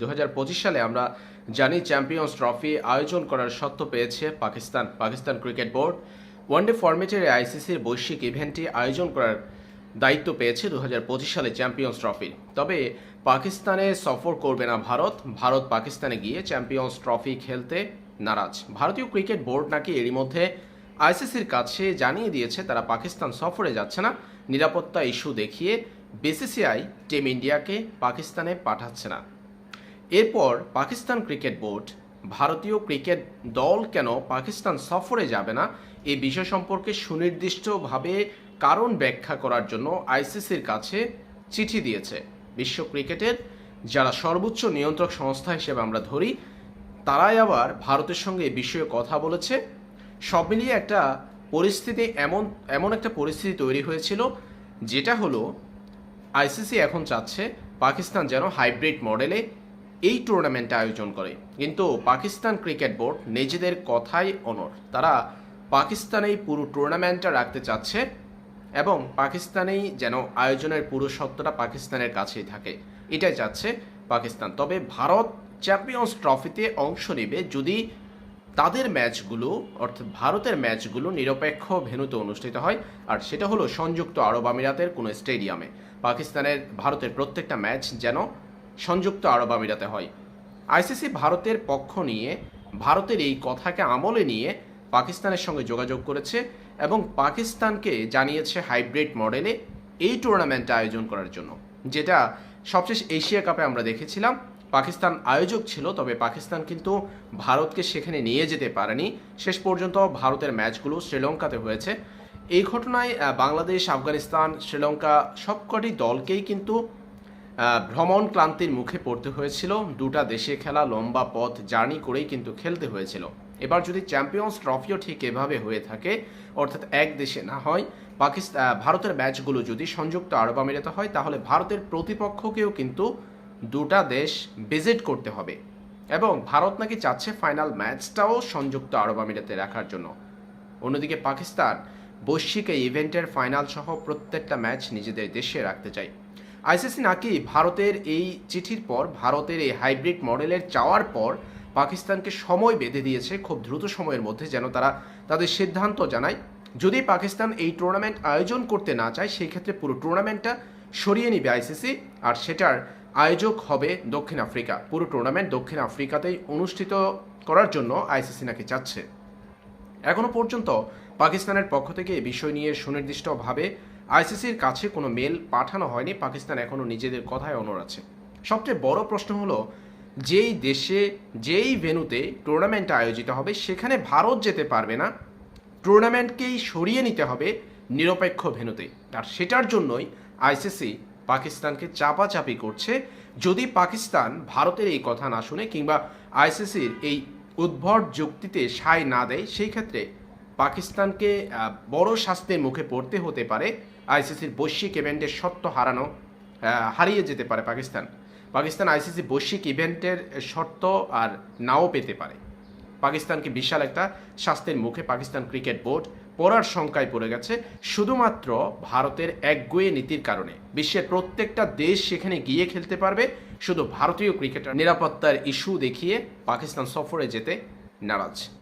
দু হাজার পঁচিশ সালে আমরা জানি চ্যাম্পিয়ন্স ট্রফি আয়োজন করার সত্ত্ব পেয়েছে Pakistan. Pakistan cricket board one day ফরম্যাটের আইসিসির বৈশ্বিক ইভেন্টটি আয়োজন করার দায়িত্ব পেয়েছে দু হাজার পঁচিশ সালে চ্যাম্পিয়ন্স ট্রফির তবে পাকিস্তানে সফর করবে না ভারত। ভারত পাকিস্তানে গিয়ে চ্যাম্পিয়ন্স ট্রফি খেলতে নারাজ। ভারতীয় ক্রিকেট বোর্ড নাকি এরই মধ্যে আইসিসির কাছে জানিয়ে দিয়েছে, তারা পাকিস্তান সফরে যাচ্ছে না। নিরাপত্তা ইস্যু দেখিয়ে বিসিসিআই টিম ইন্ডিয়াকে পাকিস্তানে পাঠাচ্ছে না। এরপর পাকিস্তান ক্রিকেট বোর্ড, ভারতীয় ক্রিকেট দল কেন পাকিস্তান সফরে যাবে না? এই বিষয় সম্পর্কে সুনির্দিষ্টভাবে কারণ ব্যাখ্যা করার জন্য আইসিসির কাছে চিঠি দিয়েছে। বিশ্ব ক্রিকেটের যারা সর্বোচ্চ নিয়ন্ত্রক সংস্থা হিসেবে আমরা ধরি, তারাই আবার ভারতের সঙ্গে এই বিষয়ে কথা বলেছে। সব মিলিয়ে একটা পরিস্থিতি এমন এমন একটা পরিস্থিতি তৈরি হয়েছিল, যেটা হলো, আইসিসি এখন চাচ্ছে পাকিস্তান যেন হাইব্রিড মডেলে এই টুর্নামেন্ট আয়োজন করে। কিন্তু পাকিস্তান ক্রিকেট বোর্ড নিজেদের কথাই অনর তারা পাকিস্তানেই পুরো টুর্নামেন্টটা রাখতে চাচ্ছে এবং পাকিস্তানেই যেন আয়োজনের পুরো সত্যটা পাকিস্তানের কাছেই থাকে। এটাই চাচ্ছে পাকিস্তান। তবে ভারত চ্যাম্পিয়ন্স ট্রফিতে অংশ নেবে যদি তাদের ম্যাচগুলো অর্থাৎ ভারতের ম্যাচগুলো নিরপেক্ষ ভেনুতে অনুষ্ঠিত হয়। আর সেটা হলো সংযুক্ত আরব আমিরাতের কোনো স্টেডিয়ামে পাকিস্তানের, ভারতের প্রত্যেকটা ম্যাচ যেন সংযুক্ত আরব আমিরাতে হয়। আইসিসি ভারতের পক্ষ নিয়ে, ভারতের এই কথাকে আমলে নিয়ে পাকিস্তানের সঙ্গে যোগাযোগ করেছে এবং পাকিস্তানকে জানিয়েছে হাইব্রিড মডেলে এই টুর্নামেন্ট আয়োজন করার জন্য। যেটা সবশেষ এশিয়া কাপে আমরা দেখেছিলাম। পাকিস্তান আয়োজক ছিল, তবে পাকিস্তান কিন্তু ভারতকে সেখানে নিয়ে যেতে পারেনি। শেষ পর্যন্ত ভারতের ম্যাচগুলো শ্রীলঙ্কাতে হয়েছে। এই ঘটনায় বাংলাদেশ, আফগানিস্তান, শ্রীলঙ্কা সবকটি দলকেই কিন্তু ভ্রমণ ক্লান্তির মুখে পড়তে হয়েছিল। দুটা দেশে খেলা লম্বা পথ, জার্নি করেই কিন্তু খেলতে হয়েছিল। এবার যদি চ্যাম্পিয়ন্স ট্রফিও ঠিক এভাবে হয়ে থাকে, অর্থাৎ এক দেশে না হয় পাকিস্তান ভারতের ম্যাচগুলো যদি সংযুক্ত আরব আমিরাতে হয়, তাহলে ভারতের প্রতিপক্ষকেও কিন্তু দুটা দেশ ভিজিট করতে হবে। এবং ভারত নাকি চাচ্ছে ফাইনাল ম্যাচটাও সংযুক্ত আরব আমিরাতে রাখার জন্য। অন্যদিকে পাকিস্তান বৈশ্বিক এই ইভেন্টের ফাইনাল সহ প্রত্যেকটা ম্যাচ নিজেদের দেশে রাখতে চায়। আইসিসি নাকি ভারতের এই চিঠির পর, ভারতের এই হাইব্রিড মডেলের চাওয়ার পর পাকিস্তানকে সময় বেঁধে দিয়েছে খুব দ্রুত সময়ের মধ্যে যেন তারা তাদের সিদ্ধান্ত জানায়। যদি পাকিস্তান এই টুর্নামেন্ট আয়োজন করতে না চায় সেই ক্ষেত্রে পুরো টুর্নামেন্টটা সরিয়ে নিবে আইসিসি, আর সেটার আয়োজক হবে দক্ষিণ আফ্রিকা। পুরো টুর্নামেন্ট দক্ষিণ আফ্রিকাতেই অনুষ্ঠিত করার জন্য আইসিসি নাকি চাচ্ছে। এখনও পর্যন্ত পাকিস্তানের পক্ষ থেকে এই বিষয় নিয়ে সুনির্দিষ্টভাবে আইসিসির কাছে কোনো মেল পাঠানো হয়নি, পাকিস্তান এখনও নিজেদের কথায় অনর আছে। সবচেয়ে বড় প্রশ্ন হলো, যেই দেশে, যেই ভেনুতে টুর্নামেন্টটা আয়োজিত হবে, সেখানে ভারত যেতে পারবে না টুর্নামেন্টকেই সরিয়ে নিতে হবে নিরপেক্ষ ভেনুতে। আর সেটার জন্যই আইসিসি পাকিস্তানকে চাপাচাপি করছে। যদি পাকিস্তান ভারতের এই কথা না শুনে কিংবা আইসিসির এই উদ্ভট যুক্তিতে সায় না দেয়, সেই ক্ষেত্রে পাকিস্তানকে বড় শাস্তির মুখে পড়তে হতে পারে আইসিসির বৈশ্বিক ইভেন্টের সত্য হারানো হারিয়ে যেতে পারে পাকিস্তান। পাকিস্তান আইসিসি বৈশ্বিক ইভেন্টের শর্ত আর নাও পেতে পারে। পাকিস্তানকে বিশাল একটা শাস্তির মুখে পাকিস্তান ক্রিকেট বোর্ড পড়ার শঙ্কায় পড়ে গেছে, শুধুমাত্র ভারতের একগুয়ে নীতির কারণে। বিশ্বের প্রত্যেকটা দেশ সেখানে গিয়ে খেলতে পারবে, শুধু ভারতীয় ক্রিকেটার নিরাপত্তার ইস্যু দেখিয়ে পাকিস্তান সফরে যেতে নারাজ।